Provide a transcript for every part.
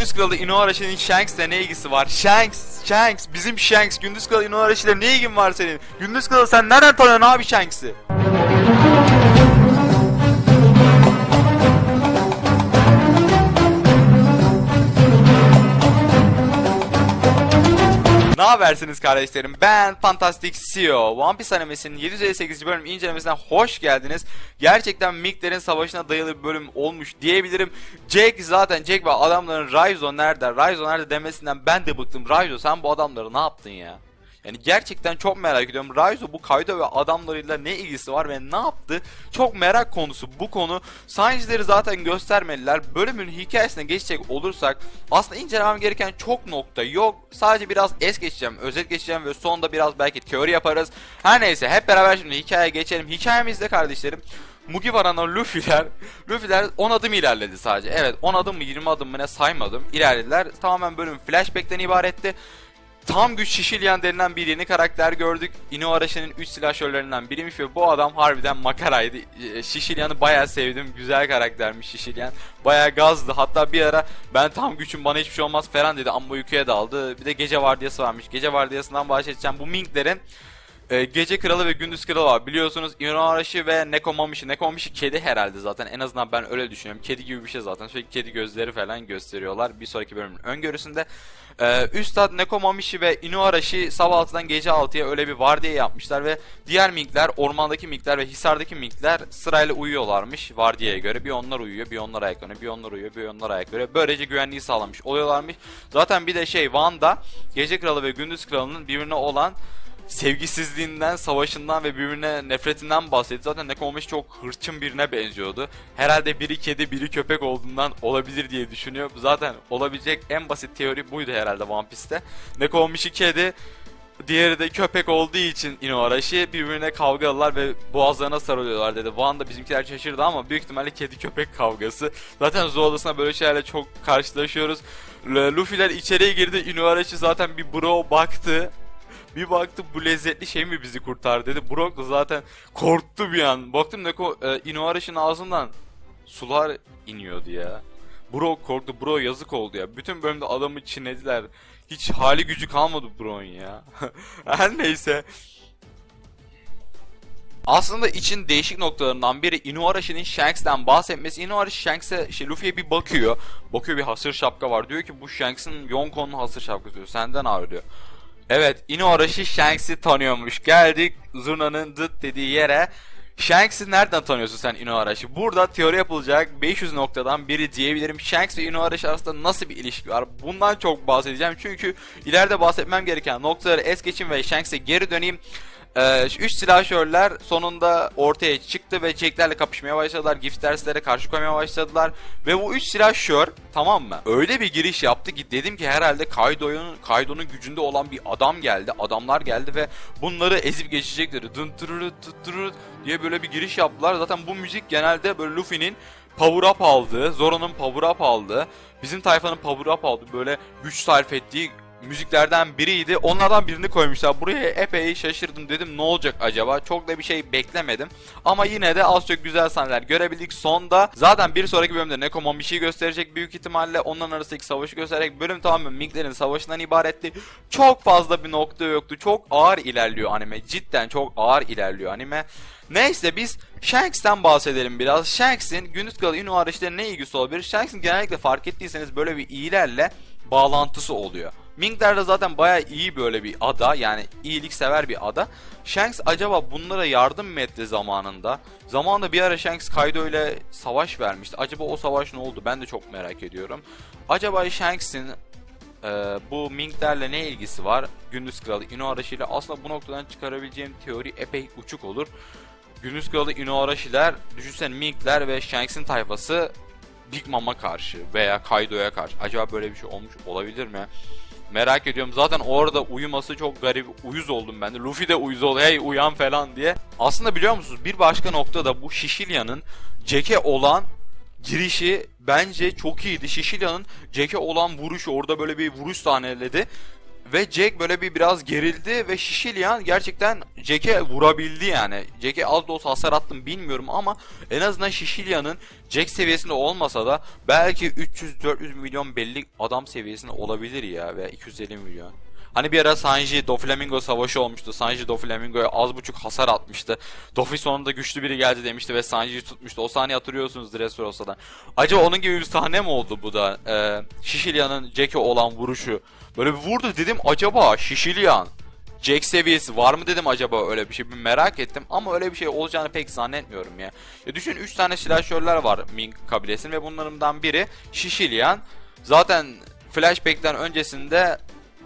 Gündüz Kralı Inuaraşi'nin Shanks'le ne ilgisi var? Shanks, Shanks, bizim Shanks. Gündüz Kralı Inuaraşi'yle ne ilgin var senin? Gündüz Kralı sen nereden tanıyorsun abi Shanks'i? Habersiniz kardeşlerim? Ben Fantastic CEO. One Piece animesinin 758. bölüm incelemesine hoş geldiniz. Gerçekten Micklerin savaşına dayalı bir bölüm olmuş diyebilirim. Jake zaten Jake ve adamların Raizo nerede? Raizo nerede demesinden ben de bıktım. Raizo sen bu adamları ne yaptın ya? Yani gerçekten çok merak ediyorum. Raizo bu Kaido ve adamlarıyla ne ilgisi var ve ne yaptı? Çok merak konusu bu konu. Sanji'leri zaten göstermediler. Bölümün hikayesine geçecek olursak aslında incelemem gereken çok nokta yok. Sadece biraz es geçeceğim, özet geçeceğim ve sonunda biraz belki teori yaparız. Her neyse hep beraber şimdi hikayeye geçelim. Hikayemizde kardeşlerim Mugiwara'nın Luffy'ler, Luffy'ler 10 adım ilerledi sadece. Evet 10 adım mı 20 adım mı ne saymadım. İlerlediler. Tamamen bölüm flashback'ten ibaretti. Tam güç Şişilyan denilen bir yeni karakter gördük. Inuaraşi'nin 3 silahşörlerinden biriymiş ve bu adam harbiden makaraydı. Ee, Şişilyan'ı bayağı sevdim. Güzel karaktermiş Şişilyan. Bayağı gazdı. Hatta bir ara ben tam güçüm bana hiçbir şey olmaz falan dedi ama uykuya daldı. Bir de gece vardiyası varmış. Gece vardiyasından bahsedeceğim. Bu Minklerin e, gece kralı ve gündüz kralı var. Biliyorsunuz Inuarashi ve Nekomamushi. Nekomamushi kedi herhalde zaten. En azından ben öyle düşünüyorum. Kedi gibi bir şey zaten. Sürekli kedi gözleri falan gösteriyorlar. Bir sonraki bölümün öngörüsünde. E, Üstad Nekomamushi ve Inuarashi sabah 6'dan gece 6'ya öyle bir vardiya yapmışlar ve diğer minkler, ormandaki minkler ve hisardaki minkler sırayla uyuyorlarmış vardiyaya göre. Bir onlar uyuyor, bir onlar ayaklanıyor, bir onlar uyuyor, bir onlar ayaklanıyor. Böylece güvenliği sağlamış oluyorlarmış. Zaten bir de şey Wanda, Gece Kralı ve Gündüz Kralı'nın birbirine olan sevgisizliğinden, savaşından ve birbirine nefretinden bahsetti. Zaten Nekomamushi çok hırçın birine benziyordu. Herhalde biri kedi, biri köpek olduğundan olabilir diye düşünüyor. Zaten olabilecek en basit teori buydu herhalde One Piece'te. Nekomamushi kedi, diğeri de köpek olduğu için Inuarashi birbirine kavgalılar ve boğazlarına sarılıyorlar dedi. Wanda bizimkiler şaşırdı ama büyük ihtimalle kedi köpek kavgası. Zaten Zool'dasında böyle şeylerle çok karşılaşıyoruz. Luffy'ler içeriye girdi. Inuarashi zaten bir bro baktı. Bir baktı bu lezzetli şey mi bizi kurtar dedi. Brock da zaten korktu bir an. Baktım Neko e, Inuarashi'nin ağzından sular iniyordu ya. Brock korktu. Bro yazık oldu ya. Bütün bölümde adamı çiğnediler. Hiç hali gücü kalmadı Brock'un ya. Her neyse. Aslında için değişik noktalarından biri Inuarashi'nin Shanks'ten bahsetmesi. Inuarashi Shanks'e şey Luffy'ye bir bakıyor. Bakıyor bir hasır şapka var. Diyor ki bu Shanks'in Yonko'nun hasır şapkası diyor. Senden ağrı diyor. Evet Inuarashi Shanks'i tanıyormuş. Geldik Zurna'nın dıt dediği yere. Shanks'i nereden tanıyorsun sen Inuarashi? Burada teori yapılacak 500 noktadan biri diyebilirim. Shanks ve Inuarashi arasında nasıl bir ilişki var? Bundan çok bahsedeceğim. Çünkü ileride bahsetmem gereken noktaları es geçeyim ve Shanks'e geri döneyim. Ee, üç silahşörler sonunda ortaya çıktı ve Jack'lerle kapışmaya başladılar. Gift derslere karşı koymaya başladılar. Ve bu üç silahşör tamam mı? Öyle bir giriş yaptı ki dedim ki herhalde Kaido'nun Kaido'nun gücünde olan bir adam geldi. Adamlar geldi ve bunları ezip geçecekleri. Dın tırırı diye böyle bir giriş yaptılar. Zaten bu müzik genelde böyle Luffy'nin power up aldığı, Zoro'nun power up aldığı, bizim tayfanın power up aldığı böyle güç sarf ettiği müziklerden biriydi. Onlardan birini koymuşlar. Buraya epey şaşırdım dedim ne olacak acaba? Çok da bir şey beklemedim. Ama yine de az çok güzel sahneler görebildik. Sonda zaten bir sonraki bölümde Nekomon bir şey gösterecek büyük ihtimalle. Onların arasındaki savaşı gösterecek. Bölüm tamamen Minklerin savaşından ibaretti. Çok fazla bir nokta yoktu. Çok ağır ilerliyor anime. Cidden çok ağır ilerliyor anime. Neyse biz Shanks'ten bahsedelim biraz. Shanks'in gündüz kralı Inuaraşi'yle ne ilgisi olabilir? Shanks'in genellikle fark ettiyseniz böyle bir iyilerle bağlantısı oluyor. Minkler de zaten bayağı iyi böyle bir ada yani iyilik sever bir ada. Shanks acaba bunlara yardım mı etti zamanında? Zamanında bir ara Shanks Kaido ile savaş vermişti. Acaba o savaş ne oldu? Ben de çok merak ediyorum. Acaba Shanks'in e, bu Minklerle ne ilgisi var? Gündüz Kralı Inuarashi ile aslında bu noktadan çıkarabileceğim teori epey uçuk olur. Gündüz Kralı Inuarashi'ler, düşünsene Minkler ve Shanks'in tayfası Big Mom'a karşı veya Kaido'ya karşı. Acaba böyle bir şey olmuş olabilir mi? Merak ediyorum. Zaten orada uyuması çok garip. Uyuz oldum ben de. Luffy de uyuz oldu. Hey uyan falan diye. Aslında biliyor musunuz bir başka noktada bu Şişilya'nın Jack'e olan girişi bence çok iyiydi. Şişilya'nın Jack'e olan vuruşu orada böyle bir vuruş sahneledi. Ve Jack böyle bir biraz gerildi ve Şişilyan gerçekten Jack'e vurabildi yani. Jack'e az da olsa hasar attım bilmiyorum ama en azından Şişilyan'ın Jack seviyesinde olmasa da belki 300-400 milyon belli adam seviyesinde olabilir ya veya 250 milyon. Hani bir ara Sanji Doflamingo savaşı olmuştu. Sanji Doflamingo'ya az buçuk hasar atmıştı. Dofi sonunda güçlü biri geldi demişti ve Sanji'yi tutmuştu. O sahneyi hatırlıyorsunuz Dressrosa'dan. Acaba onun gibi bir sahne mi oldu bu da? Ee, Şişilyan'ın Jack'e olan vuruşu. Böyle bir vurdu dedim acaba Şişilyan Jack seviyesi var mı dedim acaba öyle bir şey bir merak ettim ama öyle bir şey olacağını pek zannetmiyorum ya. Ya düşün 3 tane silahşörler var Ming kabilesinin ve bunlardan biri Şişilyan. Zaten flashback'ten öncesinde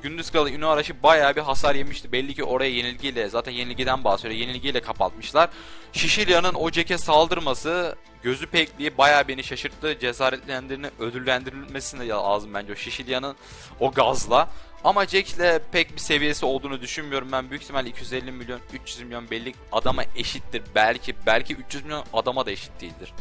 Gündüz Kralı Ünlü Araşı bayağı bir hasar yemişti. Belli ki oraya yenilgiyle zaten yenilgiden bahsediyor. Yenilgiyle kapatmışlar. Şişilya'nın o Jack'e saldırması gözü pekliği bayağı beni şaşırttı. Cesaretlendirini ödüllendirilmesine lazım bence o Şişilya'nın o gazla. Ama Jack'le pek bir seviyesi olduğunu düşünmüyorum ben. Büyük ihtimalle 250 milyon, 300 milyon belli adama eşittir. Belki belki 300 milyon adama da eşit değildir.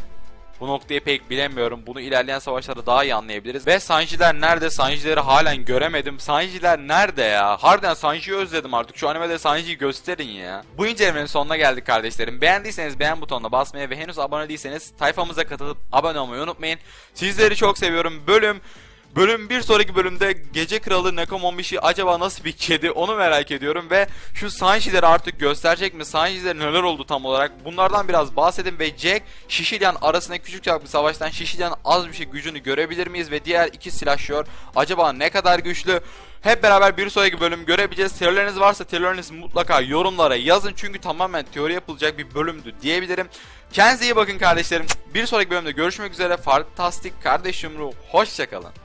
Bu noktayı pek bilemiyorum. Bunu ilerleyen savaşlarda daha iyi anlayabiliriz. Ve Sanji'ler nerede? Sanji'leri halen göremedim. Sanji'ler nerede ya? Harbiden Sanji'yi özledim artık. Şu animede Sanji'yi gösterin ya. Bu incelemenin sonuna geldik kardeşlerim. Beğendiyseniz beğen butonuna basmayı ve henüz abone değilseniz tayfamıza katılıp abone olmayı unutmayın. Sizleri çok seviyorum. Bölüm Bölüm bir sonraki bölümde Gece Kralı Nekomomishi acaba nasıl bir kedi onu merak ediyorum ve şu Sanji'leri artık gösterecek mi? Sanji'lere neler oldu tam olarak? Bunlardan biraz bahsedin ve Jack Şişilyan arasında küçük çaplı savaştan Şişilyan az bir şey gücünü görebilir miyiz ve diğer iki silahşör acaba ne kadar güçlü? Hep beraber bir sonraki bölüm görebileceğiz. Teorileriniz varsa teorilerinizi mutlaka yorumlara yazın. Çünkü tamamen teori yapılacak bir bölümdü diyebilirim. Kendinize iyi bakın kardeşlerim. Bir sonraki bölümde görüşmek üzere. Fantastik kardeş yumruğu. Hoşçakalın.